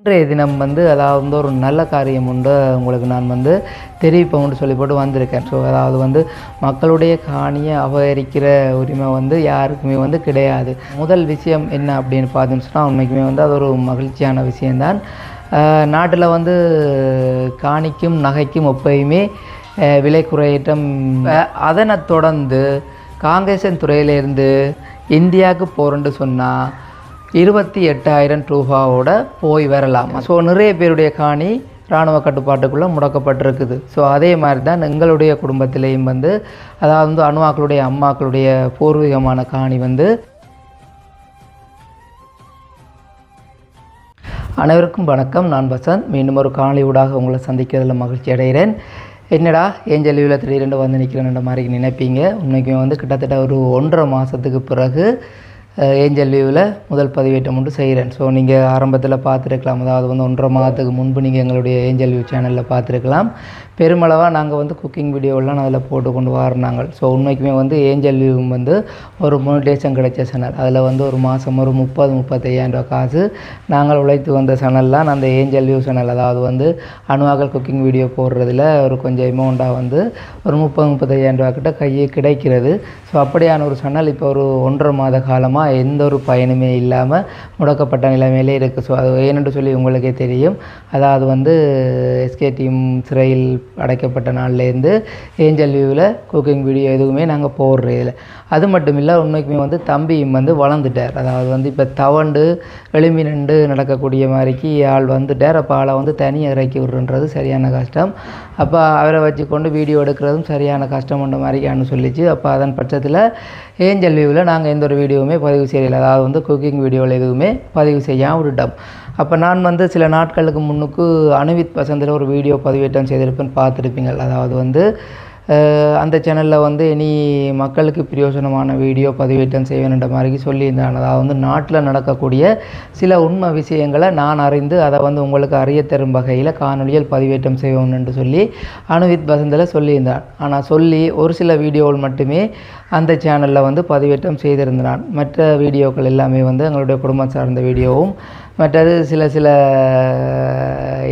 இன்றைய தினம் வந்து அதாவது வந்து ஒரு நல்ல காரியம் உண்டு உங்களுக்கு நான் வந்து தெரிவிப்போம்னு சொல்லி போட்டு வந்திருக்கேன். ஸோ அதாவது வந்து மக்களுடைய காணியை அபகரிக்கிற உரிமை வந்து யாருக்குமே வந்து கிடையாது. முதல் விஷயம் என்ன அப்படின்னு பார்த்தோம்னு சொன்னால் உண்மைக்குமே வந்து அது ஒரு மகிழ்ச்சியான விஷயம்தான். நாட்டில் வந்து காணிக்கும் நகைக்கும் எப்பயுமே விலை குறையீட்டம் அதனை தொடர்ந்து காங்கிரஸின் துறையிலேருந்து இந்தியாவுக்கு போகிறேன்னு சொன்னால் இருபத்தி எட்டாயிரம் ரூபாவோட போய் வரலாம்? ஸோ நிறைய பேருடைய காணி இராணுவ கட்டுப்பாட்டுக்குள்ளே முடக்கப்பட்டிருக்குது. ஸோ அதே மாதிரி தான் எங்களுடைய குடும்பத்திலையும் வந்து அதாவது வந்து அணுவாக்களுடைய அம்மாக்களுடைய பூர்வீகமான காணி வந்து அனைவருக்கும் வணக்கம். நான் வசந்த். மீண்டும் ஒரு காணொலியூடாக ஊடாக உங்களை சந்திக்கிறதுல மகிழ்ச்சி அடைகிறேன். என்னடா ஏஞ்சல் லீவில் திடீரென்று வந்து நிற்கிறேன்ற மாதிரி நினைப்பீங்க. உண்மைக்குமே வந்து கிட்டத்தட்ட ஒரு ஒன்றரை மாதத்துக்கு பிறகு ஏஞ்சல் வியூவில் முதல் பதிவேற்றம் மட்டும் செய்கிறேன். ஸோ நீங்கள் ஆரம்பத்தில் பார்த்துருக்கலாம். அதாவது வந்து ஒன்றரை மாதத்துக்கு முன்பு நீங்கள் எங்களுடைய ஏஞ்சல் வியூ சேனலில் பார்த்துருக்கலாம். பெருமளவாக நாங்கள் வந்து குக்கிங் வீடியோலாம் அதில் போட்டு கொண்டு வரனாங்க. ஸோ உண்மைக்குமே வந்து ஏஞ்சல் வியூ வந்து ஒரு மோனிடேஷன் கிடைச்ச சேனல் அதில் வந்து ஒரு மாதம் ஒரு முப்பது முப்பத்தையாயிரம் ரூபா காசு நாங்கள் உழைத்து வந்த சேனல்லாம் அந்த ஏஞ்சல் வியூ சேனல் அதாவது வந்து அணுவாகல் குக்கிங் வீடியோ போடுறதுல ஒரு கொஞ்சம் அமௌண்ட்டாக வந்து ஒரு முப்பது முப்பத்தையாயிரம் ரூபா கிட்ட கையே கிடைக்கிறது. ஸோ அப்படியான ஒரு சேனல் இப்போ ஒரு ஒன்றரை மாத காலமாக எந்த ஒரு பயனுமே இல்லாமல் முடக்கப்பட்ட நிலைமையிலே இருக்குது ஸோ அது ஏனென்று சொல்லி உங்களுக்கே தெரியும். அதாவது வந்து எஸ்கே டீம் சிறையில் அடைக்கப்பட்ட நாள்லேருந்து ஏஞ்சல் வியூவில் குக்கிங் வீடியோ எதுவுமே நாங்கள் போடுறது இல்லை அது மட்டும் இல்லை உண்மைக்குமே வந்து தம்பியும் வந்து வளர்ந்துட்டார். அதாவது வந்து இப்போ தவண்டு எலும்பி நின்று நடக்கக்கூடிய மாதிரிக்கு ஆள் வந்துட்டார். அப்போ ஆளை வந்து தனியாக இறக்கி விடுன்றது சரியான கஷ்டம். அப்போ அவரை வச்சு கொண்டு வீடியோ எடுக்கிறதும் சரியான கஷ்டம்ன்ற மாதிரிக்கான்னு சொல்லிச்சு. அப்போ அதன் பட்சத்தில் ஏஞ்சல் வியூவில் நாங்கள் எந்த ஒரு வீடியோவுமே பதிவு செய்யலை. அதாவது வந்து குக்கிங் வீடியோவில் எதுவுமே பதிவு செய்யாமல் விட்டோம் அப்போ நான் வந்து சில நாட்களுக்கு முன்னுக்கு அணுவித் பசந்தில் ஒரு வீடியோ பதிவேற்றம் செய்திருப்பேன்னு பார்த்துருப்பீங்க. அதாவது வந்து அந்த சேனலில் வந்து இனி மக்களுக்கு பிரயோஜனமான வீடியோ பதிவேற்றம் செய்வேன்ன்ற மாதிரி சொல்லியிருந்தாங்க. அதாவது வந்து நாட்டில் நடக்கக்கூடிய சில உண்மை விஷயங்களை நான் அறிந்து அதை வந்து உங்களுக்கு அறிய தரும் வகையில் காணொலியில் பதிவேற்றம் செய்வோம் என்று சொல்லி அனுவித் பசந்தில் சொல்லியிருந்தான் ஆனால் சொல்லி ஒரு சில வீடியோவில் மட்டுமே அந்த சேனலில் வந்து பதிவேற்றம் செய்திருந்தான். மற்ற வீடியோக்கள் எல்லாமே வந்து எங்களுடைய குடும்பம் சார்ந்த வீடியோவும் மற்றது சில சில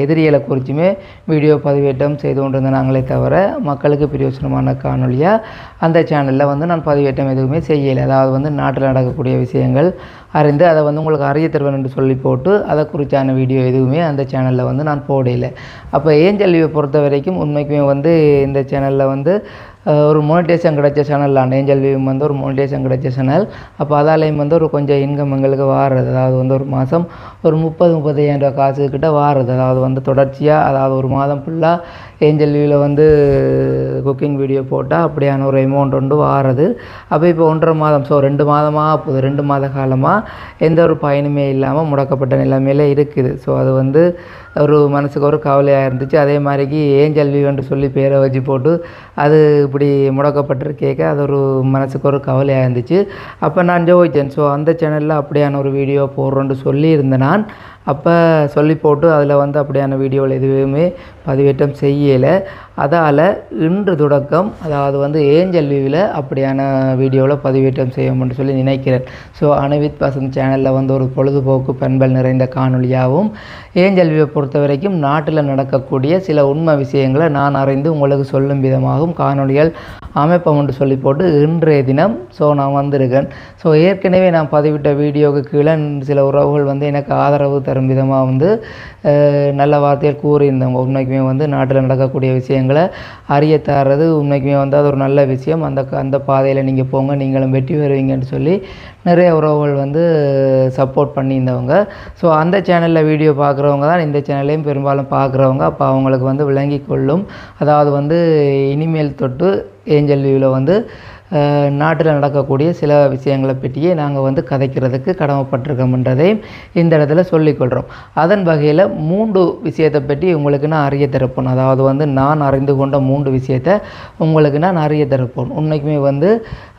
எதிரிகளை குறித்துமே வீடியோ பதிவேற்றம் செய்து கொண்டிருந்த நாங்களே தவிர மக்களுக்கு பிரயோஜனமான காணொலியாக அந்த சேனலில் வந்து நான் பதிவேற்றம் எதுவுமே செய்யலை. அதாவது வந்து நாட்டில் நடக்கக்கூடிய விஷயங்கள் அறிந்து அதை வந்து உங்களுக்கு அறிய தருவேன் என்று சொல்லி போட்டு அதை குறித்தான வீடியோ எதுவுமே அந்த சேனலில் வந்து நான் போடலை. அப்போ ஏஞ்சல்வியை பொறுத்த வரைக்கும் உண்மைக்குமே வந்து இந்த சேனலில் வந்து ஒரு மோனிடேஷன் கிடைச்ச சேனல் தான் ஏஞ்சல் வியூ வந்து ஒரு மோனிடேஷன் கிடைச்ச சேனல் அப்போ அதாலேயும் வந்து ஒரு கொஞ்சம் இன்கம் எங்களுக்கு வாடுறது அதாவது வந்து ஒரு மாதம் ஒரு முப்பது முப்பத்தையாயிரம் ரூபா காசு கிட்ட வாடுறது அதாவது வந்து தொடர்ச்சியாக அதாவது ஒரு மாதம் ஃபுல்லாக ஏஞ்சல் வியூவில் வந்து குக்கிங் வீடியோ போட்டால் அப்படியான ஒரு அமௌண்ட் வந்து வாடுறது அப்போ இப்போ ஒன்றரை மாதம் ஸோ ரெண்டு மாதமாக போகுது. ரெண்டு மாத காலமாக எந்த ஒரு பயனுமே இல்லாமல் முடக்கப்பட்ட நிலைமையில் இருக்குது. ஸோ அது வந்து ஒரு மனசுக்கு ஒரு கவலையாக இருந்துச்சு. அதே மாதிரிக்கு ஏஞ்சல் வியூன்னு சொல்லி பேரை வச்சு போட்டு அது இப்படி முடக்கப்பட்டிருக்கேக்க அது ஒரு மனசுக்கு ஒரு கவலையாக இருந்துச்சு. அப்போ நான் ஜோதிச்சேன் ஸோ அந்த சேனலில் அப்படியான ஒரு வீடியோ போடுறோன்னு சொல்லியிருந்தேன் நான். அப்போ சொல்லி போட்டு அதில் வந்து அப்படியான வீடியோவில் எதுவுமே பதிவேற்றம் செய்யலை. அதால் இன்று தொடக்கம் அதாவது வந்து ஏஞ்சல் வியூவில் அப்படியான வீடியோவில் பதிவேற்றம் செய்வோம்னு சொல்லி நினைக்கிறேன். ஸோ அணுவித் வசந்த் சேனலில் வந்து ஒரு பொழுதுபோக்கு பண்பல் நிறைந்த காணொலியாகவும் ஏஞ்சல் வியூவை பொறுத்த வரைக்கும் நாட்டில் நடக்கக்கூடிய சில உண்மை விஷயங்களை நான் அறிந்து உங்களுக்கு சொல்லும் விதமாகவும் காணொளிகள் அமைப்போம் என்று சொல்லி போட்டு இன்றைய தினம் ஸோ நான் வந்திருக்கேன். ஸோ ஏற்கனவே நான் பதிவிட்ட வீடியோவுக்கு கீழே சில உறவுகள் வந்து எனக்கு ஆதரவு தரும் விதமாக வந்து நல்ல வார்த்தைகள் கூறியிருந்தவங்க. உண்மைக்குமே வந்து நாட்டில் நடக்கக்கூடிய விஷயங்கள் அறிய தர்றது உண்மைக்குமே வந்து அது ஒரு நல்ல விஷயம். அந்த அந்த பாதையில் நீங்கள் போங்க நீங்களும் வெற்றி பெறுவீங்கன்னு சொல்லி நிறைய உறவுகள் வந்து சப்போர்ட் பண்ணியிருந்தவங்க. ஸோ அந்த சேனலில் வீடியோ பார்க்குறவங்க தான் இந்த சேனலையும் பெரும்பாலும் பார்க்குறவங்க. அப்போ அவங்களுக்கு வந்து விளங்கி கொள்ளும். அதாவது வந்து இனிமேல் தொட்டு ஏஞ்சல் வியூவில் வந்து நாட்டில் நடக்கக்கூடிய சில விஷயங்களை பற்றியே நாங்கள் வந்து கதைக்கிறதுக்கு கடமைப்பட்டிருக்கோம்ன்றதையும் இந்த இடத்துல சொல்லிக்கொள்கிறோம் அதன் வகையில் மூன்று விஷயத்தை பற்றி உங்களுக்கு நான் அறிய தரப்போன் அதாவது வந்து நான் அறிந்து கொண்ட மூன்று விஷயத்தை உங்களுக்கு நான் அறிய தரப்போன் உண்மைக்குமே வந்து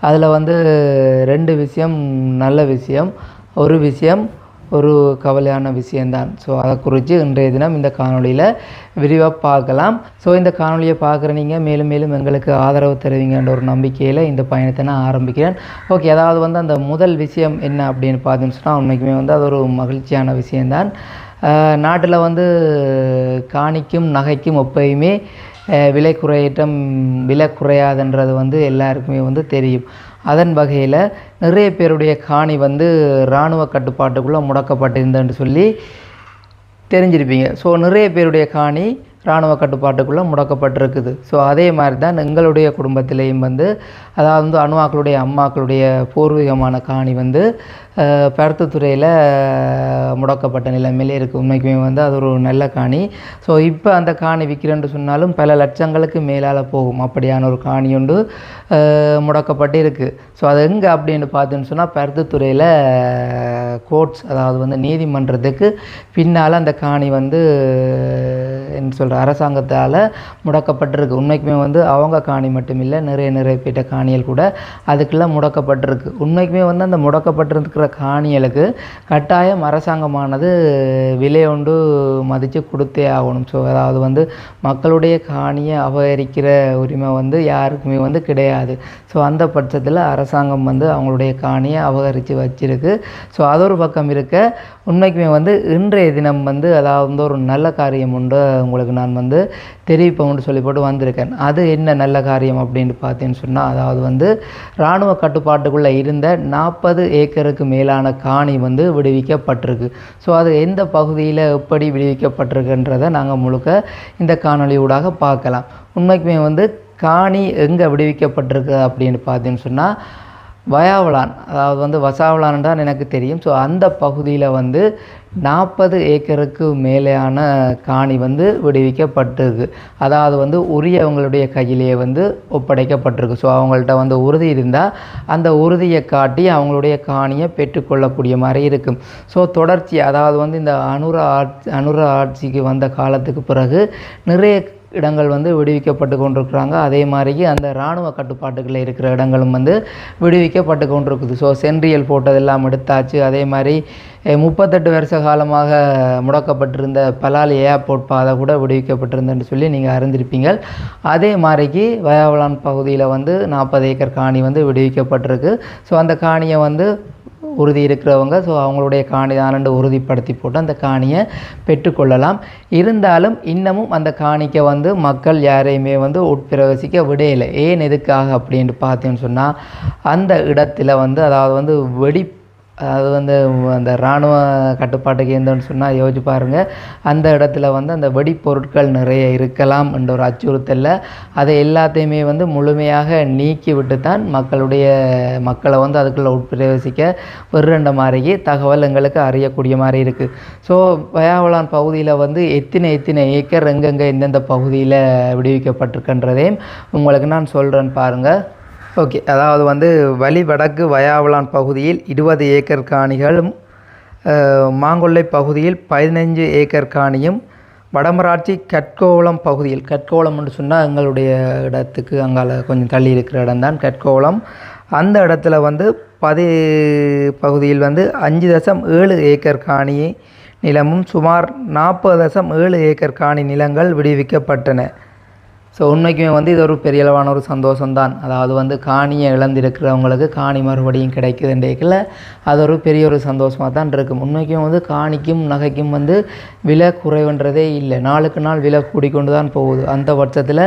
அதில் வந்து ரெண்டு விஷயம் நல்ல விஷயம் ஒரு விஷயம் ஒரு கவலையான விஷயந்தான். ஸோ அதை குறித்து இன்றைய தினம் இந்த காணொளியில் விரிவாக பார்க்கலாம். ஸோ இந்த காணொளியை பார்க்குற நீங்கள் மேலும் மேலும் எங்களுக்கு ஆதரவு தருவீங்கன்ற ஒரு நம்பிக்கையில் இந்த பயணத்தை நான் ஆரம்பிக்கிறேன். ஓகே அதாவது வந்து அந்த முதல் விஷயம் என்ன அப்படின்னு பார்த்தீங்கன்னு சொன்னால் உண்மைக்குமே வந்து அது ஒரு மகிழ்ச்சியான விஷயந்தான். நாட்டில் வந்து காணிக்கும் நகைக்கும் எப்பயுமே விலை குறையிட்டம் விலை குறையாதுன்றது வந்து எல்லாருக்குமே வந்து தெரியும். அதன் வகையில் நிறைய பேருடைய காணி வந்து இராணுவ கட்டுப்பாட்டுக்குள்ளே முடக்கப்பட்டிருந்தேன்னு சொல்லி தெரிஞ்சிருப்பீங்க. ஸோ நிறைய பேருடைய காணி இராணுவ கட்டுப்பாட்டுக்குள்ளே முடக்கப்பட்டிருக்குது. ஸோ அதே மாதிரி தான் எங்களுடைய குடும்பத்திலேயும் வந்து அதாவது வந்து அணுவாக்களுடைய அம்மாக்களுடைய பூர்வீகமான காணி வந்து அஹ், முடக்கப்பட்ட நிலைமையிலே இருக்குது உண்மைக்குமே வந்து அது ஒரு நல்ல காணி. ஸோ இப்போ அந்த காணி விற்கிறேன்னு சொன்னாலும் பல லட்சங்களுக்கு மேலால் போகும். அப்படியான ஒரு காணி ஒன்று முடக்கப்பட்டு இருக்குது ஸோ அது எங்கே அப்படின்னு பார்த்துன்னு சொன்னால் பருத்தித்துறையில் கோர்ட்ஸ் அதாவது வந்து நீதிமன்றத்துக்கு பின்னால் அந்த காணி வந்து என்ன சொல்கிற அரசாங்கத்தால் முடக்கப்பட்டிருக்கு. உண்மைக்குமே வந்து அவங்க காணி மட்டும் இல்லை நிறைய நிறைய பேட்ட காணிகள் கூட அதுக்கெல்லாம் முடக்கப்பட்டிருக்கு. உண்மைக்குமே வந்து அந்த முடக்கப்பட்டிருக்கிற காணிகளுக்கு கட்டாயம் அரசாங்கமானது விலை ஒன்று மதித்து கொடுத்தே ஆகணும். ஸோ அதாவது வந்து மக்களுடைய காணியை அபகரிக்கிற உரிமை வந்து யாருக்குமே வந்து கிடையாது. ஸோ அந்த பட்சத்தில் அரசாங்கம் வந்து அவங்களுடைய காணியை அபகரித்து வச்சிருக்கு. ஸோ அது ஒரு பக்கம் இருக்க உண்மைக்குமே வந்து இன்றைய தினம் வந்து அதாவது வந்து ஒரு நல்ல காரியம் உண்டு. உங்களுக்கு நான் வந்து தெரிவிப்போம்னு சொல்லி போட்டு வந்திருக்கேன். அது என்ன நல்ல காரியம் அப்படின்னு பார்த்தீங்கன்னு சொன்னால் அதாவது வந்து இராணுவ கட்டுப்பாட்டுக்குள்ளே இருந்த நாற்பது ஏக்கருக்கு மேலான காணி வந்து விடுவிக்கப்பட்டிருக்கு. ஸோ அது எந்த பகுதியில் எப்படி விடுவிக்கப்பட்டிருக்குன்றதை நாங்கள் முழுக்க இந்த காணொளியூடாக பார்க்கலாம். உண்மைக்குமே வந்து காணி எங்கே விடுவிக்கப்பட்டிருக்கு அப்படின்னு பார்த்தீங்கன்னு சொன்னால் வயாவலான் அதாவது வந்து வசாவலான் தான் எனக்கு தெரியும். ஸோ அந்த பகுதியில் வந்து நாற்பது ஏக்கருக்கு மேலேயான காணி வந்து விடுவிக்கப்பட்டிருக்கு. அதாவது வந்து உரியவங்களுடைய கையிலேயே வந்து ஒப்படைக்கப்பட்டிருக்கு. ஸோ அவங்கள்ட்ட வந்து உறுதி இருந்தால் அந்த உறுதியை காட்டி அவங்களுடைய காணியை பெற்றுக்கொள்ளக்கூடிய மாதிரி இருக்கும். ஸோ தொடர்ச்சி அதாவது வந்து இந்த அனுர ஆட்சி அனுர ஆட்சிக்கு வந்த காலத்துக்கு பிறகு நிறைய இடங்கள் வந்து விடுவிக்கப்பட்டு கொண்டிருக்கிறாங்க. அதே மாதிரி அந்த இராணுவ கட்டுப்பாட்டுகளில் இருக்கிற இடங்களும் வந்து விடுவிக்கப்பட்டு கொண்டிருக்குது. ஸோ சென்ட்ரியல் போட்டதெல்லாம் எடுத்தாச்சு. அதே மாதிரி முப்பத்தெட்டு வருஷ காலமாக முடக்கப்பட்டிருந்த பலாலி ஏர்போர்ட் பாதை கூட விடுவிக்கப்பட்டிருந்தேன்னு சொல்லி நீங்கள் அறிந்திருப்பீங்க அதே மாதிரிக்கு வயாவலான் பகுதியில் வந்து நாற்பது ஏக்கர் காணி வந்து விடுவிக்கப்பட்டிருக்கு. ஸோ அந்த காணியை வந்து உறுதி இருக்கிறவங்க ஸோ அவங்களுடைய காணி தானண்டு உறுதிப்படுத்தி போட்டு அந்த காணியை பெற்றுக்கொள்ளலாம். இருந்தாலும் இன்னமும் அந்த காணிக்கை வந்து மக்கள் யாரையுமே வந்து உட்பிரவேசிக்க விடையில்லை. ஏன் எதுக்காக அப்படின்ட்டு பார்த்தீங்கன்னு சொன்னால் அந்த இடத்துல வந்து அதாவது வந்து வெடி அது வந்து அந்த இராணுவ கட்டுப்பாட்டுக்கு இருந்தோன்னு சொன்னால் யோசிச்சு பாருங்கள் அந்த இடத்துல வந்து அந்த வெடிப்பொருட்கள் நிறைய இருக்கலாம் என்ற ஒரு அச்சுறுத்தலில். அதை எல்லாத்தையுமே வந்து முழுமையாக நீக்கி விட்டு தான் மக்களுடைய மக்களை வந்து அதுக்குள்ளே உட்பிரவேசிக்க வெறுண்ட மாதிரி தகவல் எங்களுக்கு அறியக்கூடிய மாதிரி இருக்குது ஸோ வயாவலான் பகுதியில் வந்து எத்தனை எத்தனை ஏக்கர் எங்கெங்கே எந்தெந்த பகுதியில் விடுவிக்கப்பட்டிருக்கின்றதையும் உங்களுக்கு நான் சொல்கிறேன் பாருங்கள் ஓகே அதாவது வந்து வலி வடக்கு வயாவலான் பகுதியில் இருபது ஏக்கர் காணிகளும் மாங்கொல்லை பகுதியில் பதினைஞ்சு ஏக்கர் காணியும் வடமராட்சி கட்கோவளம் பகுதியில் கட்கோவளம்னு சொன்னால் எங்களுடைய இடத்துக்கு அங்கால கொஞ்சம் தள்ளி இருக்கிற இடம்தான் கட்கோவளம் அந்த இடத்துல வந்து பதி பகுதியில் வந்து அஞ்சு தசம் ஏழு ஏக்கர் காணி நிலமும் சுமார் நாற்பது தசம் ஏழு ஏக்கர் காணி நிலங்கள் விடுவிக்கப்பட்டன. ஸோ உண்மைக்குமே வந்து இது ஒரு பெரிய அளவான ஒரு சந்தோஷம்தான். அதாவது வந்து காணியை இழந்திருக்கிறவங்களுக்கு காணி மறுபடியும் கிடைக்குதுன்றேக்கில் அது ஒரு பெரிய ஒரு சந்தோஷமாக தான் இருக்கும். உண்மைக்கும் வந்து காணிக்கும் நகைக்கும் வந்து விலை குறைவுன்றதே இல்லை. நாளுக்கு நாள் விலை கூடிக்கொண்டு தான் போகுது. அந்த பட்சத்தில்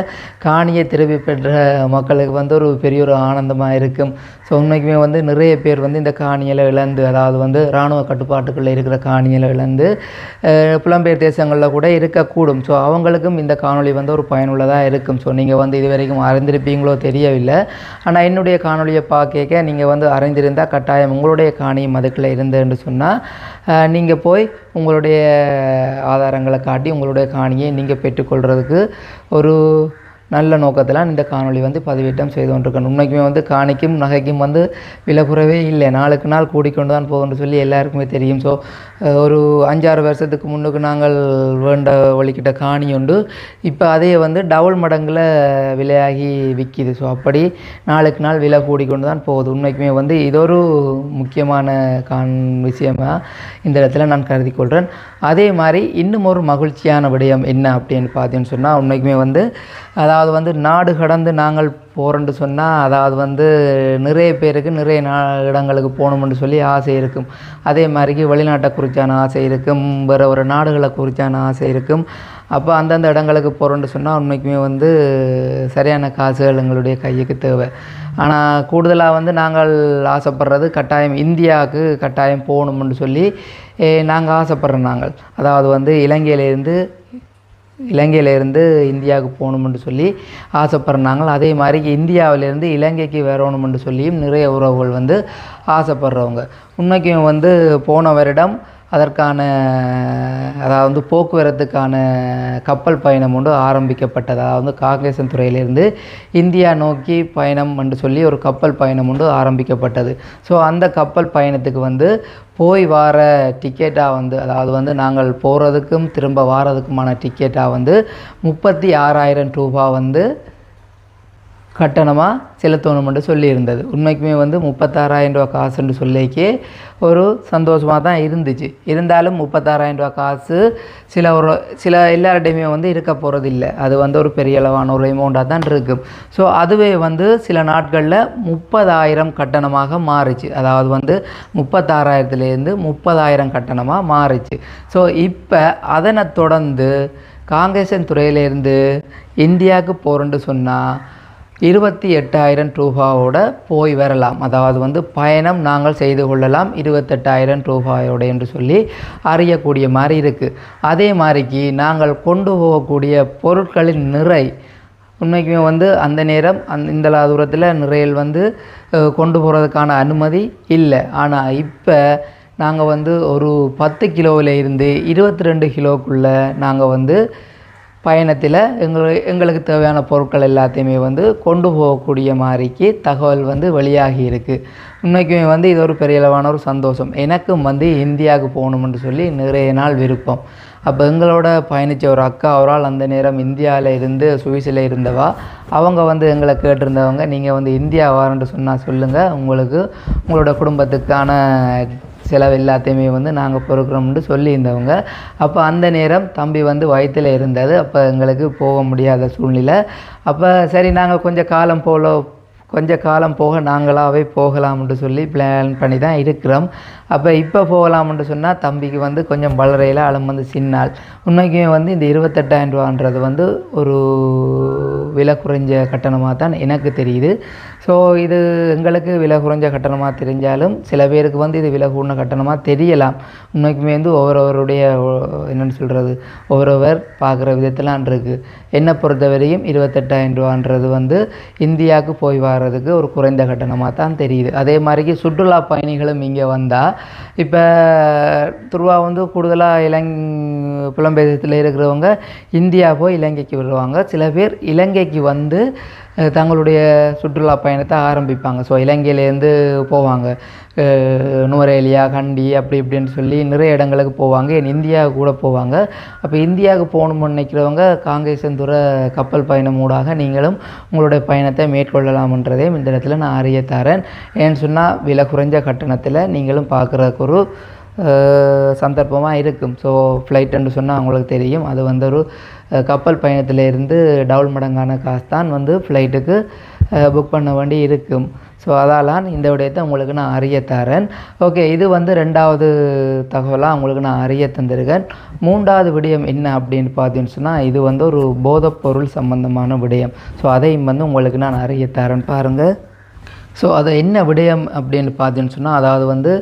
காணியை திருப்பி பெற்ற மக்களுக்கு வந்து ஒரு பெரிய ஒரு ஆனந்தமாக இருக்கும். ஸோ உண்மைக்குமே வந்து நிறைய பேர் வந்து இந்த காணியில் இழந்து அதாவது வந்து இராணுவ கட்டுப்பாட்டுக்குள்ளே இருக்கிற காணியில் இழந்து புலம்பெயர் தேசங்களில் கூட இருக்கக்கூடும். ஸோ அவங்களுக்கும் இந்த காணொளி வந்து ஒரு பயனுள்ளதாக இருக்கும் ஸோ நீங்கள் வந்து இது வரைக்கும் அறிந்திருப்பீங்களோ தெரியவில்லை. ஆனால் என்னுடைய காணொளியை பார்க்க நீங்கள் வந்து அறிந்திருந்தால் கட்டாயம் உங்களுடைய காணியும் அதுக்குள்ளே இருந்தேன்னு சொன்னால் நீங்கள் போய் உங்களுடைய ஆதாரங்களை காட்டி உங்களுடைய காணியை நீங்கள் பெற்றுக்கொள்கிறதுக்கு ஒரு நல்ல நோக்கத்தில் இந்த காணொளி வந்து பதிவேற்றம் செய்து கொண்டிருக்கணும். உண்மைக்குமே வந்து காணிக்கும் நகைக்கும் வந்து விலை குறைவே இல்லை. நாளுக்கு நாள் கூடிக்கொண்டு தான் போகும்னு சொல்லி எல்லாருக்குமே தெரியும். ஸோ ஒரு அஞ்சாறு வருஷத்துக்கு முன்னுக்கு நாங்கள் வேண்ட வழிக்கிட்ட காணி உண்டு. இப்போ அதையே வந்து டபுள் மடங்கில் விலையாகி விற்கிது ஸோ அப்படி நாளுக்கு நாள் விலை கூடிக்கொண்டு தான் போகுது. உண்மைக்குமே வந்து இது ஒரு முக்கியமான கான் விஷயமாக இந்த இடத்துல நான் கருதி கொள்கிறேன் அதே மாதிரி இன்னும் ஒரு மகிழ்ச்சியான விடயம் என்ன அப்படின்னு பார்த்தீங்கன்னு சொன்னால் உண்மைக்குமே வந்து அதாவது அதாவது வந்து நாடு கடந்து நாங்கள் போகிறோன்னு சொன்னால் அதாவது வந்து நிறைய பேருக்கு நிறைய நா இடங்களுக்கு போகணும்னு சொல்லி ஆசை இருக்கும். அதே மாதிரிக்கு வெளிநாட்டை குறித்தான ஆசை இருக்கும். வேறு ஒரு நாடுகளை குறித்தான ஆசை இருக்கும். அப்போ அந்தந்த இடங்களுக்கு போகிறோன்னு சொன்னால் உண்மைக்குமே வந்து சரியான காசுகள் எங்களுடைய கைக்கு தேவை. ஆனால் கூடுதலாக வந்து நாங்கள் ஆசைப்படுறது கட்டாயம் இந்தியாவுக்கு கட்டாயம் போகணும்னு சொல்லி நாங்கள் ஆசைப்படுறோம் நாங்கள். அதாவது வந்து இலங்கையிலேருந்து இலங்கையிலேருந்து இந்தியாவுக்கு போகணுமென்று சொல்லி ஆசைப்படுறாங்க. அதே மாதிரி இந்தியாவிலேருந்து இலங்கைக்கு வரணுமென்று சொல்லியும் நிறைய உறவுகள் வந்து ஆசைப்படுறவங்க. உண்மைக்கும் வந்து போன வருடம் அதற்கான அதாவது வந்து போக்குவரத்துக்கான கப்பல் பயணம் ஒன்று ஆரம்பிக்கப்பட்டது. அதாவது காங்கேசன் துறையிலிருந்து இந்தியா நோக்கி பயணம் என்று சொல்லி ஒரு கப்பல் பயணம் ஒன்று ஆரம்பிக்கப்பட்டது. ஸோ அந்த கப்பல் பயணத்துக்கு வந்து போய் வார டிக்கெட்டாக வந்து அதாவது வந்து நாங்கள் போகிறதுக்கும் திரும்ப வாரதுக்குமான டிக்கெட்டாக வந்து முப்பத்தி ஆறாயிரம் ரூபா வந்து கட்டணமாக செலுத்தணுமென்று சொல்லியிருந்தது. உண்மைக்குமே வந்து முப்பத்தாறாயிரம் ரூபா காசுன்னு சொல்லிக்கே ஒரு சந்தோஷமாக தான் இருந்துச்சு. இருந்தாலும் முப்பத்தாறாயிரம் ரூபா காசு சில ஒரு சில எல்லார்டையுமே வந்து இருக்க போகிறது இல்லை அது வந்து ஒரு பெரிய அளவான ஒரு அமௌண்ட்டாக தான் இருக்கும். ஸோ அதுவே வந்து சில நாட்களில் முப்பதாயிரம் கட்டணமாக மாறுச்சு. அதாவது வந்து முப்பத்தாறாயிரத்துலேருந்து முப்பதாயிரம் கட்டணமாக மாறுச்சு. ஸோ இப்போ அதனை தொடர்ந்து காங்கேசன் துறையிலேருந்து இந்தியாவுக்கு போகிறேன்னு சொன்னால் இருபத்தி எட்டாயிரம் ரூபாவோட போய் வரலாம். அதாவது வந்து பயணம் நாங்கள் செய்து கொள்ளலாம். இருபத்தெட்டாயிரம் ரூபாயோட என்று சொல்லி அறியக்கூடிய மாதிரி இருக்குது அதே மாதிரிக்கு நாங்கள் கொண்டு போகக்கூடிய பொருட்களின் நிறை உண்மைக்குமே வந்து அந்த நேரம் அந் இந்த தூரத்தில் நிறையில் வந்து கொண்டு போகிறதுக்கான அனுமதி இல்லை. ஆனால் இப்போ நாங்கள் வந்து ஒரு பத்து கிலோவில் இருந்து இருபத்தி ரெண்டு கிலோக்குள்ளே நாங்கள் வந்து பயணத்தில் எங்கள் எங்களுக்கு தேவையான பொருட்கள் எல்லாத்தையுமே வந்து கொண்டு போகக்கூடிய மாதிரிக்கு தகவல் வந்து வெளியாகி இருக்குது உண்மைக்குமே வந்து இது ஒரு பெரிய அளவான ஒரு சந்தோஷம். எனக்கும் வந்து இந்தியாவுக்கு போகணுமென்று சொல்லி நிறைய நாள் விருப்பம். அப்போ எங்களோட பயணித்த ஒரு அக்கா அவரால் அந்த நேரம் இந்தியாவில் இருந்து சுவிஸில் இருந்தவா அவங்க வந்து எங்களை கேட்டிருந்தவங்க நீங்கள் வந்து இந்தியா வாரன்ட்டு சொன்னால் சொல்லுங்கள் உங்களுக்கு உங்களோட குடும்பத்துக்கான செலவு எல்லாத்தையுமே வந்து நாங்கள் பொறுக்கிறோம்னு சொல்லியிருந்தவங்க. அப்போ அந்த நேரம் தம்பி வந்து வயிற்றில் இருந்தது. அப்போ எங்களுக்கு போக முடியாத சூழ்நிலை. அப்போ சரி நாங்கள் கொஞ்சம் காலம் போல கொஞ்ச காலம் போக நாங்களாகவே போகலாம்னு சொல்லி பிளான் பண்ணி தான் இருக்கிறோம். அப்போ இப்போ போகலாம்னு சொன்னால் தம்பிக்கு வந்து கொஞ்சம் வளரையில் அளம் வந்து சின்னால். உண்மைக்குமே வந்து இந்த இருபத்தெட்டாயிரம் ரூபான்றது வந்து ஒரு விலை குறைஞ்ச கட்டணமாக தான் எனக்கு தெரியுது. ஸோ இது எங்களுக்கு விலை குறைஞ்ச கட்டணமாக தெரிஞ்சாலும் சில பேருக்கு வந்து இது விலை கூடின கட்டணமாக தெரியலாம். உண்மைக்குமே வந்து ஒவ்வொருவருடைய என்னென்னு சொல்கிறது ஒவ்வொருவர் பார்க்குற விதத்திலான் இருக்குது என்னை பொறுத்தவரையும் இருபத்தெட்டாயிரம் ரூபான்றது வந்து இந்தியாவுக்கு போய் வர்றதுக்கு ஒரு குறைந்த கட்டணமாக தான் தெரியுது. அதே மாதிரிக்கு சுற்றுலா பயணிகளும் இங்கே வந்தால் இப்போ துருவா வந்து கூடுதலாக இலங் புலம்பெயர்த்தில் இருக்கிறவங்க இந்தியா போய் இலங்கைக்கு வருவாங்க. சில பேர் இலங்கைக்கு வந்து தங்களுடைய சுற்றுலா பயணத்தை ஆரம்பிப்பாங்க. ஸோ இலங்கையிலேருந்து போவாங்க. நுவரேலியா கண்டி அப்படி இப்படின்னு சொல்லி நிறைய இடங்களுக்கு போவாங்க. என் இந்தியா கூட போவாங்க. அப்போ இந்தியாவுக்கு போகணும்னு நினைக்கிறவங்க காங்கேசந்துறை கப்பல் பயணம் ஊடாக நீங்களும் உங்களுடைய பயணத்தை மேற்கொள்ளலாம்ன்றதையும் இந்த இடத்துல நான் அறிய தரேன் ஏன்னு சொன்னால் விலை குறைஞ்ச கட்டணத்தில் நீங்களும் பார்க்குறதுக்கு ஒரு சந்தர்ப்பமாக இருக்கும். ஸோ ஃப்ளைட்டுன்னு சொன்னால் அவங்களுக்கு தெரியும். அது வந்து ஒரு கப்பல் பயணத்திலேருந்து டபுள் மடங்கான காசு தான் வந்து ஃப்ளைட்டுக்கு புக் பண்ண வேண்டி இருக்கும். ஸோ அதாலான் இந்த விடயத்தை உங்களுக்கு நான் அறிய தரேன். ஓகே இது வந்து ரெண்டாவது தகவலாக உங்களுக்கு நான் அறிய தந்திருக்கேன். மூன்றாவது விடயம் என்ன அப்படின்னு பார்த்தீங்கன்னு சொன்னால் இது வந்து ஒரு போதைப்பொருள் சம்பந்தமான விடயம். ஸோ அதையும் வந்து உங்களுக்கு நான் அறிய தரேன். பாருங்கள் ஸோ அதை என்ன விடயம் அப்படின்னு பார்த்தீங்கன்னு சொன்னால் அதாவது வந்து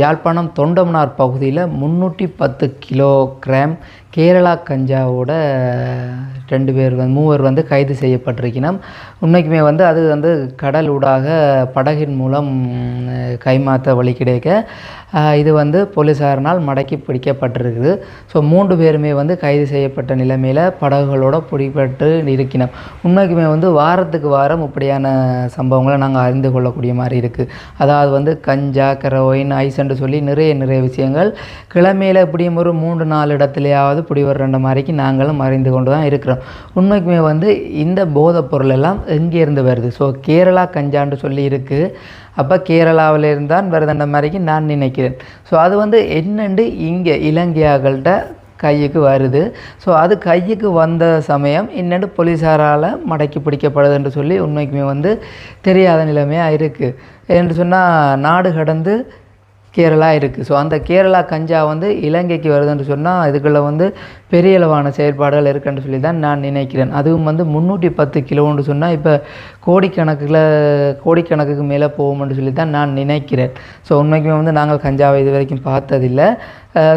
யாழ்ப்பாணம் தொண்டமனார் பகுதியில் முந்நூற்றி பத்து கிலோ கிராம் கேரளா கஞ்சாவோட ரெண்டு பேர் வந்து மூவர் வந்து கைது செய்யப்பட்டிருக்கணும் உண்மைக்குமே வந்து அது வந்து கடல் ஊடாக படகின் மூலம் கைமாற்ற வழி கிடைக்க இது வந்து போலீஸாரினால் மடக்கி பிடிக்கப்பட்டிருக்குது. ஸோ மூன்று பேருமே வந்து கைது செய்யப்பட்ட நிலைமையில் படகுகளோட பிடிபட்டு இருக்கணும் உண்மைக்குமே வந்து வாரத்துக்கு வாரம் இப்படியான சம்பவங்களை நாங்கள் அறிந்து கொள்ளக்கூடிய மாதிரி இருக்குது அதாவது வந்து கஞ்சா கரோயின் ஐஸ்ன்னு சொல்லி நிறைய நிறைய விஷயங்கள். கிழமையில் இப்படியும் ஒரு மூன்று நாலு இடத்துலையாவது இப்படி ஒரு ரெண்டு மாதிரிக்கு நாங்களும் அறிந்து கொண்டு தான் இருக்கிறோம். உண்மைக்குமே வந்து இந்த போதைப் பொருள் எல்லாம் எங்கேருந்து வருது? ஸோ கேரளா கஞ்சான்னு சொல்லி இருக்குது அப்போ கேரளாவில் இருந்தான் வருதுன்ற மாதிரிக்கு நான் நினைக்கிறேன். ஸோ அது வந்து என்னென்று இங்கே இலங்கையாக்கள்கிட்ட கையுக்கு வருது. ஸோ அது கையுக்கு வந்த சமயம் என்னென்னு போலீஸாரால் மடக்கி பிடிக்கப்படுதுன்னு சொல்லி உண்மைக்குமே வந்து தெரியாத நிலைமையாக இருக்குது என்று சொன்னால் நாடு கடந்து கேரளா இருக்குது ஸோ அந்த கேரளா கஞ்சா வந்து இலங்கைக்கு வருதுன்னு சொன்னால் இதுக்குள்ளே வந்து பெரிய அளவான செயற்பாடுகள் இருக்குன்னு சொல்லி தான் நான் நினைக்கிறேன். அதுவும் வந்து முந்நூற்றி பத்து கிலோன்னு சொன்னால் இப்போ கோடிக்கணக்கில் கோடிக்கணக்குக்கு மேலே போகும்னு சொல்லி தான் நான் நினைக்கிறேன். ஸோ உண்மைக்குமே வந்து நாங்கள் கஞ்சாவை இது வரைக்கும் பார்த்ததில்லை.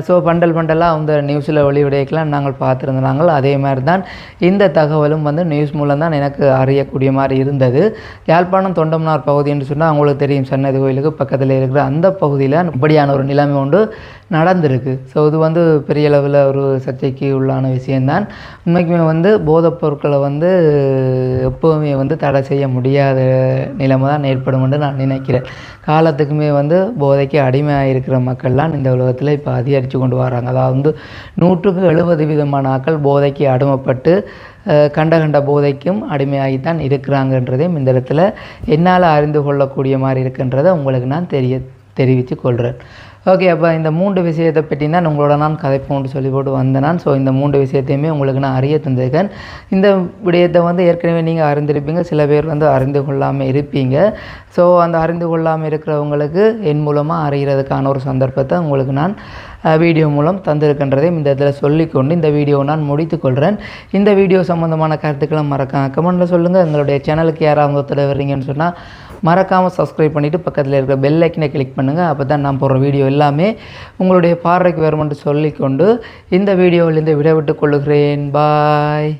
ஸோ பண்டல் பண்டலாக அந்த நியூஸில் வெளிவிடையெல்லாம் நாங்கள் பார்த்துருந்தோம். அதே மாதிரி தான் இந்த தகவலும் வந்து நியூஸ் மூலம் தான் எனக்கு அறியக்கூடிய மாதிரி இருந்தது. யாழ்ப்பாணம் தொண்டமனார் பகுதி என்று சொன்னால் அவங்களுக்கு தெரியும் சன்னதி கோயிலுக்கு பக்கத்தில் இருக்கிற அந்த பகுதியில் இப்படியான ஒரு நிலைமை உண்டு. நடந்திருக்கு. ஸோ இது வந்து பெரிய அளவில் ஒரு சர்ச்சைக்கு உள்ளான விஷயந்தான் உண்மைக்குமே வந்து போதைப் பொருட்களை வந்து எப்போவுமே வந்து தடை செய்ய முடியாத நிலைமை தான் ஏற்படும் என்று நான் நினைக்கிறேன். காலத்துக்குமே வந்து போதைக்கு அடிமையாக இருக்கிற மக்கள்லாம் இந்த உலகத்தில் இப்போ அதிகரித்து கொண்டு வராங்க. அதாவது வந்து நூற்றுக்கு எழுபது விதமான ஆக்கள் போதைக்கு அடிமைப்பட்டு கண்ட கண்ட போதைக்கும் அடிமையாகித்தான் இருக்கிறாங்கன்றதையும் இந்த இடத்துல என்னால் அறிந்து கொள்ளக்கூடிய மாதிரி இருக்குன்றதை உங்களுக்கு நான் தெரிய தெரிவித்து கொள்கிறேன் ஓகே அப்போ இந்த மூன்று விஷயத்தை பற்றி தான் உங்களோட நான் கதைப்போன்னு சொல்லி போட்டு வந்தேன் நான். ஸோ இந்த மூன்று விஷயத்தையுமே உங்களுக்கு நான் அறிய தந்திருக்கேன். இந்த விடயத்தை வந்து ஏற்கனவே நீங்கள் அறிந்திருப்பீங்க. சில பேர் வந்து அறிந்து கொள்ளாமல் இருப்பீங்க. ஸோ அந்த அறிந்து கொள்ளாமல் இருக்கிறவங்களுக்கு என் மூலமாக அறிகிறதுக்கான ஒரு சந்தர்ப்பத்தை உங்களுக்கு நான் வீடியோ மூலம் தந்திருக்கின்றதையும் இந்த இதில் சொல்லிக்கொண்டு இந்த வீடியோவை நான் முடித்துக்கொள்கிறேன் இந்த வீடியோ சம்மந்தமான கருத்துக்களை மறக்காம கமெண்ட்டில் சொல்லுங்கள் எங்களுடைய சேனலுக்கு யாராவது ஒருத்தர் வர்றீங்கன்னு சொன்னால் மறக்காமல் சப்ஸ்கிரைப் பண்ணிவிட்டு பக்கத்தில் இருக்கிற பெல் ஐக்கனை கிளிக் பண்ணுங்கள் அப்போ தான் நான் போடுற வீடியோ எல்லாமே உங்களுடைய பார்வைக்கு வருமென்று சொல்லிக்கொண்டு இந்த வீடியோவிலிருந்து விடைவிட்டுக் கொள்ளுகிறேன் பாய்